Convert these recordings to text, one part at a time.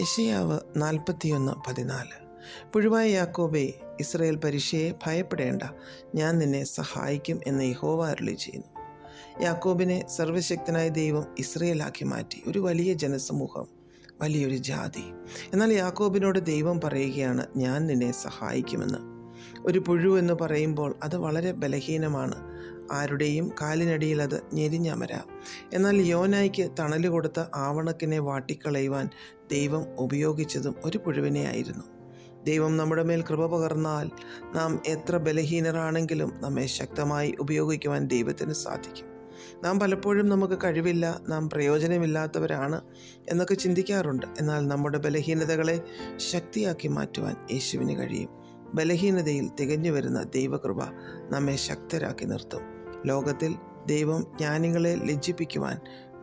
യശയാവ് നാൽപ്പത്തിയൊന്ന് പതിനാല്. പുഴുവായ യാക്കോബെ ഇസ്രയേൽ പരീക്ഷയെ ഭയപ്പെടേണ്ട. ഞാൻ നിന്നെ സഹായിക്കും എന്ന് യഹോവ അരുളി ചെയ്യുന്നു. യാക്കോബിനെ സർവശക്തനായ ദൈവം ഇസ്രയേലാക്കി മാറ്റി. ഒരു വലിയ ജനസമൂഹം വലിയൊരു ജാതി. എന്നാൽ യാക്കോബിനോട് ദൈവം പറയുകയാണ് ഞാൻ നിന്നെ സഹായിക്കുമെന്ന്. ഒരു പുഴു എന്ന് പറയുമ്പോൾ അത് വളരെ ബലഹീനമാണ്. ആരുടെയും കാലിനടിയിൽ അത് ഞെരിഞ്ഞമരാ. എന്നാൽ യോനായ്ക്ക് തണൽ കൊടുത്ത ആവണക്കിനെ വാട്ടിക്കളയുവാൻ ദൈവം ഉപയോഗിച്ചതും ഒരു പുഴുവിനെ ആയിരുന്നു. ദൈവം നമ്മുടെ മേൽ കൃപ പകർന്നാൽ നാം എത്ര ബലഹീനരാണെങ്കിലും നമ്മെ ശക്തമായി ഉപയോഗിക്കുവാൻ ദൈവത്തിന് സാധിക്കും. നാം പലപ്പോഴും നമുക്ക് കഴിവില്ല നാം പ്രയോജനമില്ലാത്തവരാണ് എന്നൊക്കെ ചിന്തിക്കാറുണ്ട്. എന്നാൽ നമ്മുടെ ബലഹീനതകളെ ശക്തിയാക്കി മാറ്റുവാൻ യേശുവിന് കഴിയും. ബലഹീനതയിൽ തികഞ്ഞു വരുന്ന ദൈവകൃപ നമ്മെ ശക്തരാക്കി നിർത്തും. ലോകത്തിൽ ദൈവം ജ്ഞാനികളെ ലജ്ജിപ്പിക്കുവാൻ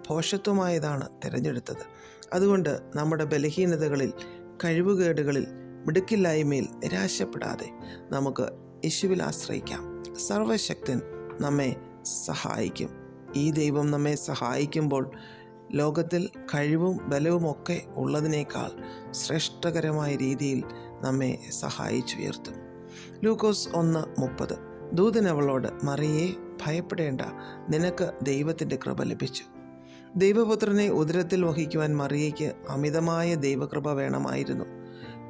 ഭോഷത്വമായതാണ് തിരഞ്ഞെടുത്തത്. അതുകൊണ്ട് നമ്മുടെ ബലഹീനതകളിൽ കഴിവുകേടുകളിൽ മിടുക്കില്ലായ്മയിൽ നിരാശപ്പെടാതെ നമുക്ക് യേശുവിൽ ആശ്രയിക്കാം. സർവശക്തൻ നമ്മെ സഹായിക്കും. ഈ ദൈവം നമ്മെ സഹായിക്കുമ്പോൾ ലോകത്തിൽ കഴിവും ബലവുമൊക്കെ ഉള്ളതിനേക്കാൾ ശ്രേഷ്ഠകരമായ രീതിയിൽ നമ്മെ സഹായിച്ചുയർത്തും. ലൂക്കോസ് ഒന്ന് മുപ്പത്. ദൂതനവളോട് മറിയേ മറിയെ ഭയപ്പെടേണ്ട. നിനക്ക് ദൈവത്തിന്റെ കൃപ ലഭിച്ചു. ദൈവപുത്രനെ ഉദരത്തിൽ വഹിക്കുവാൻ മറിയയ്ക്ക് അമിതമായ ദൈവകൃപ വേണമായിരുന്നു.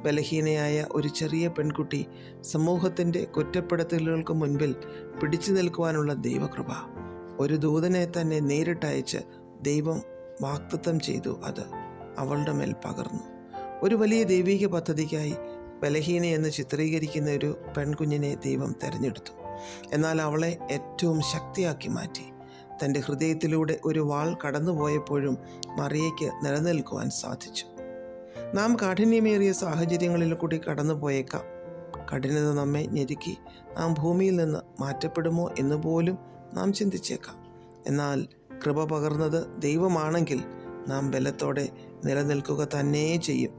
ബലഹീനയായ ഒരു ചെറിയ പെൺകുട്ടി സമൂഹത്തിന്റെ കുറ്റപ്പെടുത്തലുകൾക്ക് മുൻപിൽ പിടിച്ചു നിൽക്കുവാനുള്ള ദൈവകൃപ. ഒരു ദൂതനെ തന്നെ നേരിട്ടയച്ച് ദൈവം വാക്തത്വം ചെയ്തു അത് അവളുടെ മേൽ പകർന്നു. ഒരു വലിയ ദൈവിക പദ്ധതിക്കായി ബലഹീന എന്ന് ചിത്രീകരിക്കുന്ന ഒരു പെൺകുഞ്ഞിനെ ദൈവം തിരഞ്ഞെടുത്തു. എന്നാൽ അവളെ ഏറ്റവും ശക്തിയാക്കി മാറ്റി. തന്റെ ഹൃദയത്തിലൂടെ ഒരു വാൾ കടന്നുപോയപ്പോഴും മറിയയ്ക്ക് നിലനിൽക്കുവാൻ സാധിച്ചു. നാം കാഠിന്യമേറിയ സാഹചര്യങ്ങളിൽ കൂടി കടന്നുപോയേക്കാം. കഠിനത നമ്മെ ഞെരുക്കി. നാം ഭൂമിയിൽ നിന്ന് മാറ്റപ്പെടുമോ എന്ന് പോലും നാം ചിന്തിച്ചേക്കാം. എന്നാൽ കൃപ പകർന്നത് ദൈവമാണെങ്കിൽ നാം ബലത്തോടെ നിലനിൽക്കുക തന്നെ ചെയ്യും.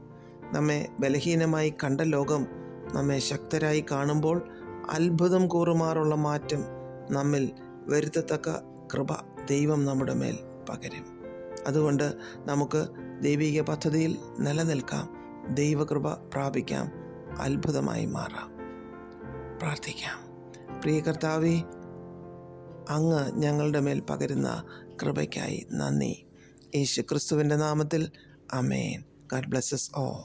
നമ്മെ ബലഹീനമായി കണ്ട ലോകം നമ്മെ ശക്തരായി കാണുമ്പോൾ അത്ഭുതം കൂറുമാറുള്ള മാറ്റം നമ്മിൽ വരുത്തത്തക്ക കൃപ ദൈവം നമ്മുടെ മേൽ പകരും. അതുകൊണ്ട് നമുക്ക് ദൈവിക പദ്ധതിയിൽ നിലനിൽക്കാം. ദൈവകൃപ പ്രാപിക്കാം. അത്ഭുതമായി മാറാം. പ്രാർത്ഥിക്കാം. പ്രിയ കർത്താവേ അങ്ങ് ഞങ്ങളുടെ മേൽ പകരുന്ന കൃപയ്ക്കായി നന്ദി. യേശു ക്രിസ്തുവിന്റെ നാമത്തിൽ അമേൻ ഗാഡ് ബ്ലെസ്സസ് ഓ